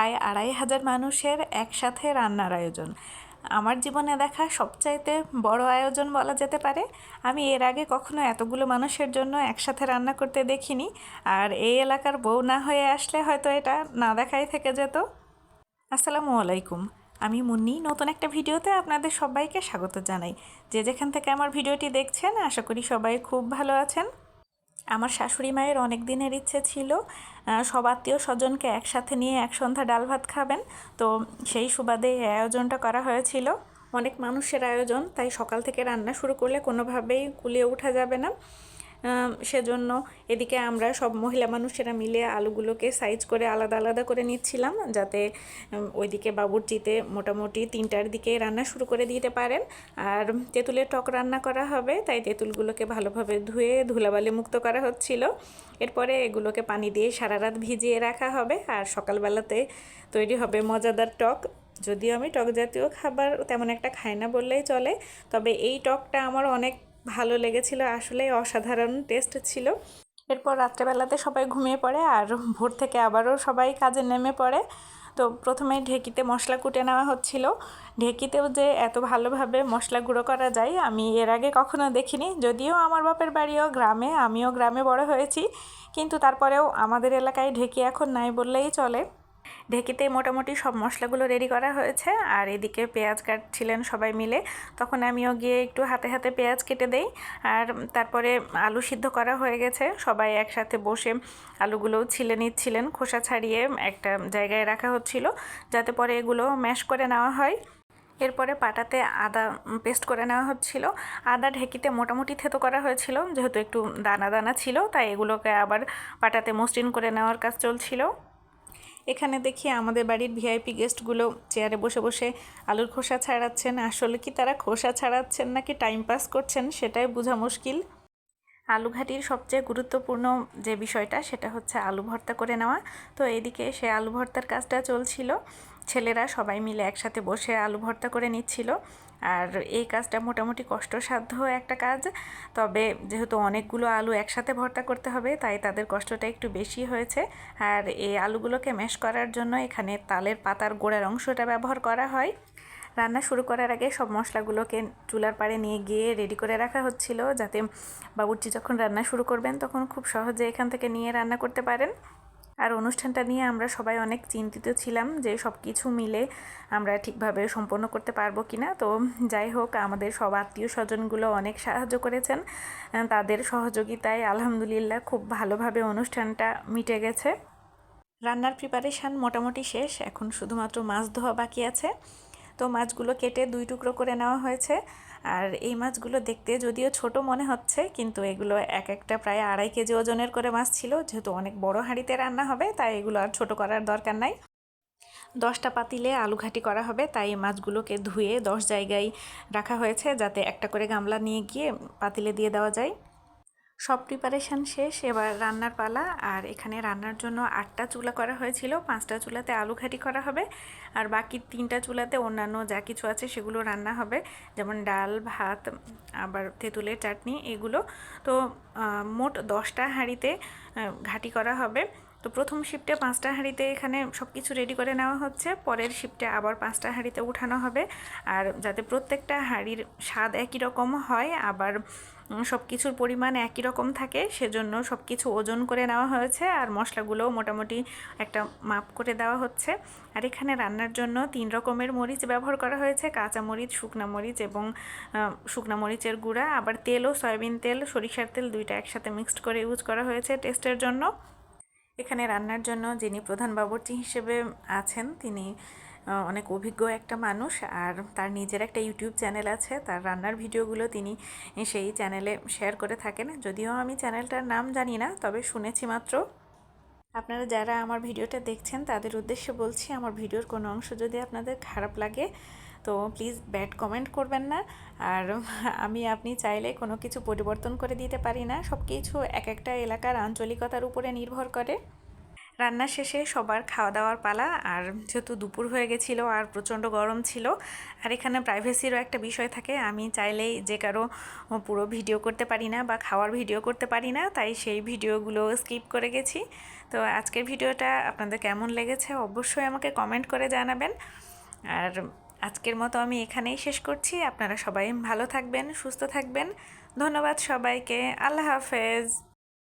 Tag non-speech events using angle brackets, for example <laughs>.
প্রায় আড়াই হাজার মানুষের একসাথে রান্নার আয়োজন। আমার জীবনে দেখা সবচাইতে বড় আয়োজন বলা যেতে পারে, আমি এর আগে কখনো এতগুলো মানুষের জন্য একসাথে রান্না করতে দেখিনি, আর এই এলাকার বউ না হয়ে আসলে হয়তো এটা না দেখাই থেকে যেত। আসসালামু আলাইকুম। আমি মুন্নি, নতুন একটা ভিডিওতে আপনাদের সবাইকে স্বাগত জানাই। যে যেখান থেকে আমার ভিডিওটি দেখছেন, আশা করি সবাই খুব ভালো আছেন। আমার শাশুড়ি মায়ের অনেক দিনের ইচ্ছে ছিল সব আত্মীয় স্বজনকে একসাথে নিয়ে এক সন্ধ্যা ডাল ভাত খাবেন। তো সেই সুবাদে আয়োজনটা করা হয়েছিল। অনেক মানুষের আয়োজন, তাই সকাল থেকে রান্না শুরু করলে কোনোভাবেই কুলিয়ে ওঠা যাবে না। সেজন্য এদিকে আমরা সব মহিলা মানুষেরা মিলে আলুগুলোকে সাইজ করে আলাদা আলাদা করে নিচ্ছিলাম যাতে ওইদিকে বাবুর্চিতে মোটামুটি তিনটার দিকে রান্না শুরু করে দিতে পারেন। আর তেঁতুলের টক রান্না করা হবে, তাই তেঁতুলগুলোকে ভালোভাবে ধুয়ে ধুলাবালি মুক্ত করা হচ্ছিল। এরপরে এগুলোকে পানি দিয়ে সারা রাত ভিজিয়ে রাখা হবে। আর সকালবেলাতে তৈরি হবে মজাদার টক। যদিও আমি টক জাতীয় খাবার তেমন একটা খাই না বললেই চলে। তবে এই টকটা আমার অনেক ভালো লেগেছিল, আসলে অসাধারণ টেস্ট ছিল। এরপর রাত্রেবেলাতে সবাই ঘুমিয়ে পড়ে আর ভোর থেকে আবারও সবাই কাজে নেমে পড়ে। তো প্রথমে ঢেকিতে মশলা কুটে নেওয়া হচ্ছিল। ঢেকিতেও যে এত ভালোভাবে মশলা গুঁড়ো করা যায়, আমি এর আগে কখনো দেখিনি। যদিও আমার বাপের বাড়িও গ্রামে, আমিও গ্রামে বড় হয়েছি। কিন্তু তারপরেও আমাদের এলাকায় ঢেকি এখন নাই বললেই চলে। ঢেকিতে মোটামুটি সব মশলাগুলো রেডি করা হয়েছে। আর এদিকে পেঁয়াজ কাটছিলেন সবাই মিলে। তখন আমিও গিয়ে একটু হাতে হাতে পেঁয়াজ কেটে দেই। আর তারপরে আলু সিদ্ধ করা হয়ে গেছে। সবাই একসাথে বসে আলুগুলোও ছিলে নিচ্ছিলেন। খোসা ছাড়িয়ে একটা জায়গায় রাখা হচ্ছিল যাতে পরে এগুলো ম্যাশ করে নেওয়া হয়। এরপরে পাটাতে আদা পেস্ট করে নেওয়া হচ্ছিল। আদা ঢেকিতে মোটামুটি থেতো করা হয়েছিল। যেহেতু একটু দানা দানা ছিল, তাই এগুলোকে আবার পাটাতে মসৃণ করে নেওয়ার কাজ চলছিল। এখানে দেখি আমাদের বাড়ির ভিআইপি গেস্টগুলো চেয়ারে বসে বসে আলুর খোসা ছাড়াচ্ছেন। আসলে কি তারা খোসা ছাড়াচ্ছেন নাকি টাইম পাস করছেন সেটাই বোঝা মুশকিল। আলু ঘাটির সবচেয়ে গুরুত্বপূর্ণ যে বিষয়টা সেটা হচ্ছে আলু ভর্তা করে নেওয়া। তো এদিকে সে আলু ভর্তার কাজটা চলছিল। ছেলেরা সবাই মিলে একসাথে বসে আলু ভর্তা করে নিচ্ছিল। আর এই কাজটা মোটামুটি কষ্টসাধ্য একটা কাজ। তবে যেহেতু অনেকগুলো আলু একসাথে ভর্তা করতে হবে, তাই তাদের কষ্টটা একটু বেশি হয়েছে। আর এই আলুগুলোকে ম্যাশ করার জন্য এখানে তালের পাতার গোড়ার অংশটা ব্যবহার করা হয়। রান্না শুরু করার আগে সব মশলাগুলোকে চুলার পাড়ে নিয়ে গিয়ে রেডি করে রাখা হচ্ছিল, যাতে বাবুর্চি যখন রান্না শুরু করবেন, তখন খুব সহজে এখান থেকে নিয়ে রান্না করতে পারেন। আর অনুষ্ঠানটা নিয়ে আমরা সবাই অনেক চিন্তিত ছিলাম যে সব কিছু মিলে আমরা ঠিকভাবে সম্পন্ন করতে পারব কি না তো যাই হোক, আমাদের সব আত্মীয় স্বজনগুলো অনেক সাহায্য করেছেন। তাদের সহযোগিতায় আলহামদুলিল্লাহ খুব ভালোভাবে অনুষ্ঠানটা মিটে গেছে। রান্নার প্রিপারেশান মোটামুটি শেষ, এখন শুধুমাত্র মাছ ধোয়া বাকি আছে। তো মাছগুলো কেটে দুই টুকরো করে নেওয়া হয়েছে। আর এই মাছগুলো দেখতে যদিও ছোট মনে হচ্ছে, কিন্তু এগুলো এক একটা প্রায় আড়াই কেজি ওজনের করে মাছ ছিল। যেহেতু অনেক বড় হাঁড়িতে রান্না হবে, তাই এগুলো আর ছোট করার দরকার নাই। দশটা পাতিলে আলু ঘাটি করা হবে, তাই মাছগুলোকে ধুয়ে দশ জায়গায় রাখা হয়েছে, যাতে একটা করে গামলা নিয়ে গিয়ে পাতিলে দিয়ে দেওয়া যায়। সব প্রিপারেশান শেষ, এবার রান্নার পালা। আর এখানে রান্নার জন্য আটটা চুলা করা হয়েছিল, পাঁচটা চুলাতে আলু ঘাটি করা হবে। আর বাকি তিনটা চুলাতে অন্যান্য যা কিছু আছে সেগুলো রান্না হবে, যেমন ডাল, ভাত, আবার তেঁতুলের চাটনি, এগুলো। তো মোট দশটা হাঁড়িতে ঘাটি করা হবে। তো প্রথম শিফটে পাঁচটা হাঁড়িতে এখানে সব কিছু রেডি করে নেওয়া হচ্ছে। পরের শিফটে আবার পাঁচটা হাঁড়িতে উঠানো হবে। আর যাতে প্রত্যেকটা হাঁড়ির স্বাদ একই রকম হয়, আবার সব কিছুর পরিমাণ একই রকম থাকে, সেজন্য সব কিছু ওজন করে নেওয়া হয়েছে আর মশলাগুলোও মোটামুটি একটা মাপ করে দেওয়া হচ্ছে। আর এখানে রান্নার জন্য তিন রকমের মরিচ ব্যবহার করা হয়েছে, কাঁচা মরিচ, শুকনা মরিচ এবং শুকনা মরিচের গুঁড়া, আবার তেলও সয়াবিন তেল, সরিষার তেল দুইটা একসাথে মিক্সড করে ইউজ করা হয়েছে টেস্টের জন্য। এখানে রান্নার জন্য যিনি প্রধান বাবুর্চি হিসেবে আছেন, তিনি অনেক অভিজ্ঞ একটা মানুষ আর তার নিজের একটা ইউটিউব চ্যানেল আছে। তার রান্নার ভিডিওগুলো তিনি সেই চ্যানেলে শেয়ার করে থাকেন। যদিও আমি চ্যানেলটার নাম জানি না, তবে শুনেছি মাত্র। আপনারা যারা আমার ভিডিওটা দেখছেন, তাদের উদ্দেশ্যে বলছি, আমার ভিডিওর কোনো অংশ যদি আপনাদের খারাপ লাগে, তো প্লিজ ব্যাড কমেন্ট করবেন না। আর <laughs> আমি, আপনি চাইলে কোনো কিছু পরিবর্তন করে দিতে পারি না। সব কিছু এক একটা এলাকার আঞ্চলিকতার উপরে নির্ভর করে। রান্না শেষে সবার খাওয়া দাওয়ার পালা, আর যেহেতু দুপুর হয়ে গেছিল আর প্রচণ্ড গরম ছিল, আর এখানে প্রাইভেসিরও একটা বিষয় থাকে, আমি চাইলেই যে কারও পুরো ভিডিও করতে পারি না বা খাওয়ার ভিডিও করতে পারি না, তাই সেই ভিডিওগুলো স্কিপ করে গেছি। তো আজকের ভিডিওটা আপনাদের কেমন লেগেছে অবশ্যই আমাকে কমেন্ট করে জানাবেন। আর আজকের মতো আমি এখানেই শেষ করছি, আপনারা সবাই ভালো থাকবেন, সুস্থ থাকবেন, ধন্যবাদ সবাইকে, আল্লাহ হাফেজ।